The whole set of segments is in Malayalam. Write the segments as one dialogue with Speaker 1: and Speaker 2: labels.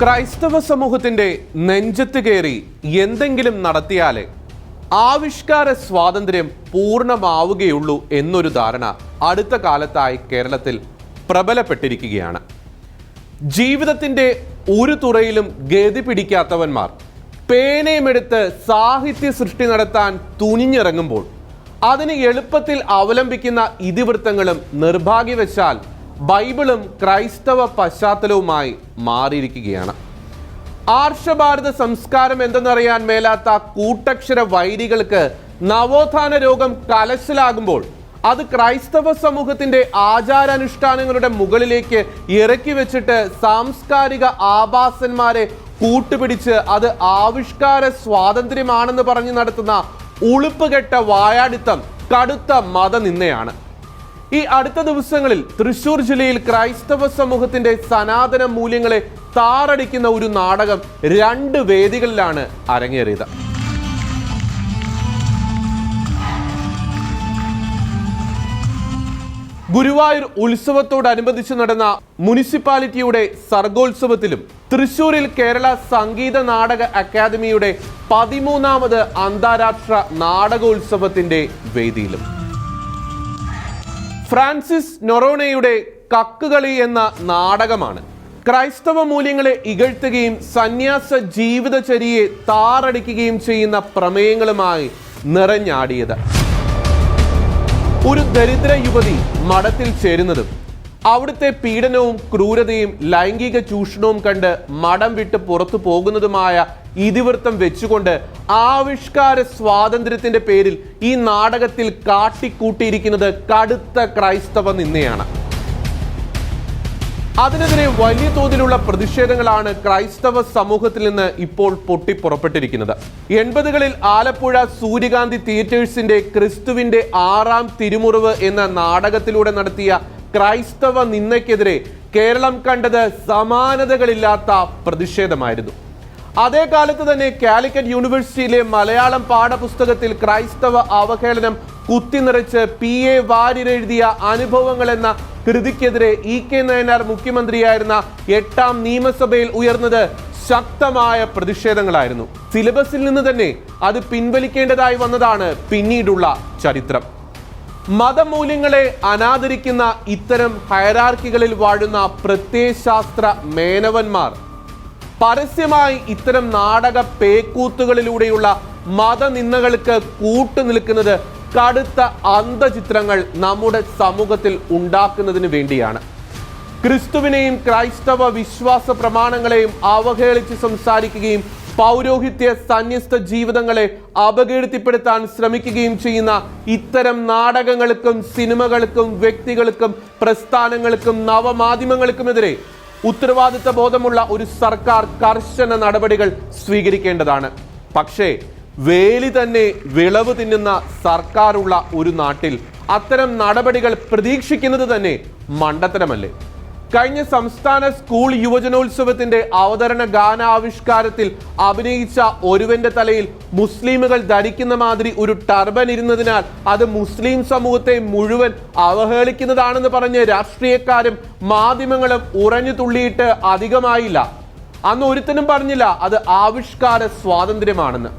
Speaker 1: ക്രൈസ്തവ സമൂഹത്തിന്റെ നെഞ്ചത്ത് കയറി എന്തെങ്കിലും നടത്തിയാലേ ആവിഷ്കാര സ്വാതന്ത്ര്യം പൂർണമാവുകയുള്ളൂ എന്നൊരു ധാരണ അടുത്ത കാലത്തായി കേരളത്തിൽ പ്രബലപ്പെട്ടിരിക്കുകയാണ്. ജീവിതത്തിന്റെ ഒരു തുറയിലും ഗതി പിടിക്കാത്തവന്മാർ പേനയുമെടുത്ത് സാഹിത്യ സൃഷ്ടി നടത്താൻ തുനിഞ്ഞിറങ്ങുമ്പോൾ അതിന് എളുപ്പത്തിൽ അവലംബിക്കുന്ന ഇതിവൃത്തങ്ങളും നിർഭാഗ്യവശാൽ ബൈബിളും ക്രൈസ്തവ പശ്ചാത്തലവുമായി മാറിയിരിക്കുകയാണ്. ആർഷഭാരത സംസ്കാരം എന്തെന്നറിയാൻ മേലാത്ത കൂട്ടക്ഷര വൈരികൾക്ക് നവോത്ഥാന രോഗം കലശലാകുമ്പോൾ അത് ക്രൈസ്തവ സമൂഹത്തിന്റെ ആചാരാനുഷ്ഠാനങ്ങളുടെ മുകളിലേക്ക് ഇറക്കി വെച്ചിട്ട് സാംസ്കാരിക ആഭാസന്മാരെ കൂട്ടുപിടിച്ച് അത് ആവിഷ്കാര സ്വാതന്ത്ര്യമാണെന്ന് പറഞ്ഞ് നടത്തുന്ന ഉളുപ്പുകെട്ട വായാടിത്തം കടുത്ത മതനിന്ദയാണ്. ഈ അടുത്ത ദിവസങ്ങളിൽ തൃശൂർ ജില്ലയിൽ ക്രൈസ്തവ സമൂഹത്തിന്റെ സനാതന മൂല്യങ്ങളെ താറടിക്കുന്ന ഒരു നാടകം രണ്ട് വേദികളിലാണ് അരങ്ങേറിയത്. ഗുരുവായൂർ ഉത്സവത്തോടനുബന്ധിച്ച് നടന്ന മുനിസിപ്പാലിറ്റിയുടെ സർഗോത്സവത്തിലും തൃശൂരിൽ കേരള സംഗീത നാടക അക്കാദമിയുടെ പതിമൂന്നാമത് അന്താരാഷ്ട്ര നാടകോത്സവത്തിന്റെ വേദിയിലും. ഫ്രാൻസിസ് നൊറോണയുടെ കക്കുകളി എന്ന നാടകമാണ്. ക്രൈസ്തവ മൂല്യങ്ങളെ ഇകഴ്ത്തുകയും സന്യാസ ജീവിതചര്യയെ താറടിക്കുകയും ചെയ്യുന്ന പ്രമേയങ്ങളുമായി നിറഞ്ഞാടിയത്. ഒരു ദരിദ്ര യുവതി മഠത്തിൽ ചേരുന്നതും അവിടുത്തെ പീഡനവും ക്രൂരതയും ലൈംഗിക ചൂഷണവും കണ്ട് മഠം വിട്ട് പുറത്തു പോകുന്നതുമായ ഇതിവൃത്തം വെച്ചുകൊണ്ട് ആവിഷ്കാര സ്വാതന്ത്ര്യത്തിന്റെ പേരിൽ ഈ നാടകത്തിൽ കാട്ടിക്കൂട്ടിയിരിക്കുന്നത് കടുത്ത ക്രൈസ്തവ നിന്നയാണ് അതിനെതിരെ വലിയ തോതിലുള്ള പ്രതിഷേധങ്ങളാണ് ക്രൈസ്തവ സമൂഹത്തിൽ നിന്ന് ഇപ്പോൾ പൊട്ടിപ്പുറപ്പെട്ടിരിക്കുന്നത്. എൺപതുകളിൽ ആലപ്പുഴ സൂര്യകാന്തി തിയേറ്റേഴ്സിന്റെ ക്രിസ്തുവിന്റെ ആറാം തിരുമുറിവ് എന്ന നാടകത്തിലൂടെ നടത്തിയ ക്രൈസ്തവ നിന്ദയ്ക്കെതിരെ കേരളം കണ്ടത് സമാനതകളില്ലാത്ത പ്രതിഷേധമായിരുന്നു. അതേ കാലത്ത് തന്നെ കാലിക്കറ്റ് യൂണിവേഴ്സിറ്റിയിലെ മലയാളം പാഠപുസ്തകത്തിൽ ക്രൈസ്തവ അവഹേളനം കുത്തിനിറച്ച് പി എ വാര്യർ എഴുതിയ അനുഭവങ്ങൾ എന്ന കൃതിക്കെതിരെ ഇ കെ നയനാർ മുഖ്യമന്ത്രിയായിരുന്ന എട്ടാം നിയമസഭയിൽ ഉയർന്നത് ശക്തമായ പ്രതിഷേധങ്ങളായിരുന്നു. സിലബസിൽ നിന്ന് തന്നെ അത് പിൻവലിക്കേണ്ടതായി വന്നതാണ് പിന്നീടുള്ള ചരിത്രം. മതമൂല്യങ്ങളെ അനാദരിക്കുന്ന ഇത്തരം ഹയരാർക്കികളിൽ വാഴുന്ന പ്രത്യയശാസ്ത്ര മേനവന്മാർ പരസ്യമായി ഇത്തരം നാടക പേക്കൂത്തുകളിലൂടെയുള്ള മതനിന്ദകൾക്ക് കൂട്ടുനിൽക്കുന്നത് കടുത്ത അന്ധചിത്രങ്ങൾ നമ്മുടെ സമൂഹത്തിൽ ഉണ്ടാക്കുന്നതിന് വേണ്ടിയാണ്. ക്രിസ്തുവിനെയും ക്രൈസ്തവ വിശ്വാസ പ്രമാണങ്ങളെയും അവഹേളിച്ച് സംസാരിക്കുകയും പൗരോഹിത്യ സന്യസ്ത ജീവിതങ്ങളെ അപകീർത്തിപ്പെടുത്താൻ ശ്രമിക്കുകയും ചെയ്യുന്ന ഇത്തരം നാടകങ്ങൾക്കും സിനിമകൾക്കും വ്യക്തികൾക്കും പ്രസ്ഥാനങ്ങൾക്കും നവമാധ്യമങ്ങൾക്കുമെതിരെ ഉത്തരവാദിത്ത ബോധമുള്ള ഒരു സർക്കാർ കർശന നടപടികൾ സ്വീകരിക്കേണ്ടതാണ്. പക്ഷേ വേലി തന്നെ വിളവ് തിന്നുന്ന സർക്കാരുള്ള ഒരു നാട്ടിൽ അത്തരം നടപടികൾ പ്രതീക്ഷിക്കുന്നത് തന്നെ മണ്ടത്തരമല്ലേ? കഴിഞ്ഞ സംസ്ഥാന സ്കൂൾ യുവജനോത്സവത്തിന്റെ അവതരണ ഗാനാവിഷ്കാരത്തിൽ അഭിനയിച്ച ഒരുവന്റെ തലയിൽ മുസ്ലിമുകൾ ധരിക്കുന്ന മാതിരി ഒരു ടർബൻ ഇരുന്നതിനാൽ അത് മുസ്ലിം സമൂഹത്തെ മുഴുവൻ അവഹേളിക്കുന്നതാണെന്ന് പറഞ്ഞ് രാഷ്ട്രീയക്കാരും മാധ്യമങ്ങളും ഉറഞ്ഞു തുള്ളിയിട്ട് അധികമായില്ല. അന്ന് ഒരുത്തനും പറഞ്ഞില്ല അത് ആവിഷ്കാര സ്വാതന്ത്ര്യമാണെന്ന്.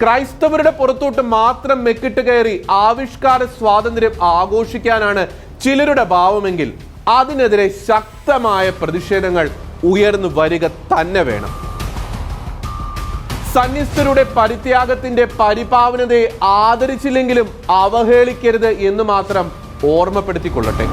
Speaker 1: ക്രൈസ്തവരുടെ പുറത്തോട്ട് മാത്രം മെക്കിട്ട് കയറി ആവിഷ്കാര സ്വാതന്ത്ര്യം ആഘോഷിക്കാനാണ് ചിലരുടെ ഭാവമെങ്കിൽ. അതിനെതിരെ ശക്തമായ പ്രതിഷേധങ്ങൾ ഉയർന്നു വരിക തന്നെ വേണം. സന്യസ്തരുടെ പരിത്യാഗത്തിന്റെ പരിപാവനതയെ ആദരിച്ചില്ലെങ്കിലും അവഹേളിക്കരുത് എന്ന് മാത്രം ഓർമ്മപ്പെടുത്തിക്കൊള്ളട്ടെ.